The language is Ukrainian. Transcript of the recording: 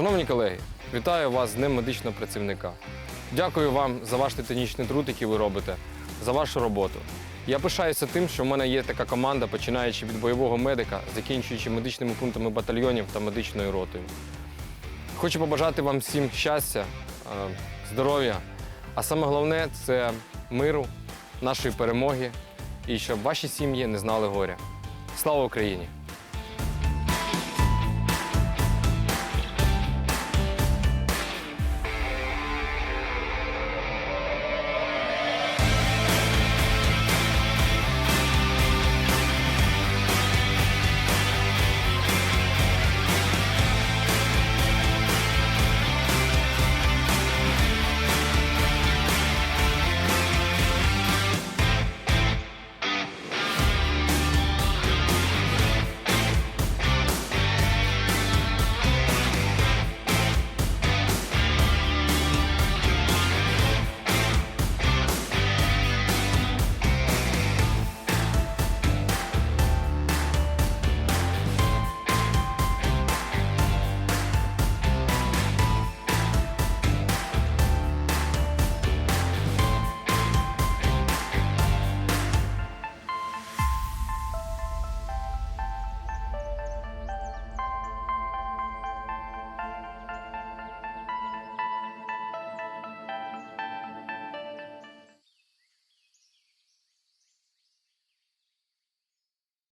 Шановні колеги, вітаю вас з Днем медичного працівника. Дякую вам за ваш титанічний труд, який ви робите, за вашу роботу. Я пишаюся тим, що в мене є така команда, починаючи від бойового медика, закінчуючи медичними пунктами батальйонів та медичною ротою. Хочу побажати вам всім щастя, е, здоров'я, а саме головне це миру, нашої перемоги і щоб ваші сім'ї не знали горя. Слава Україні!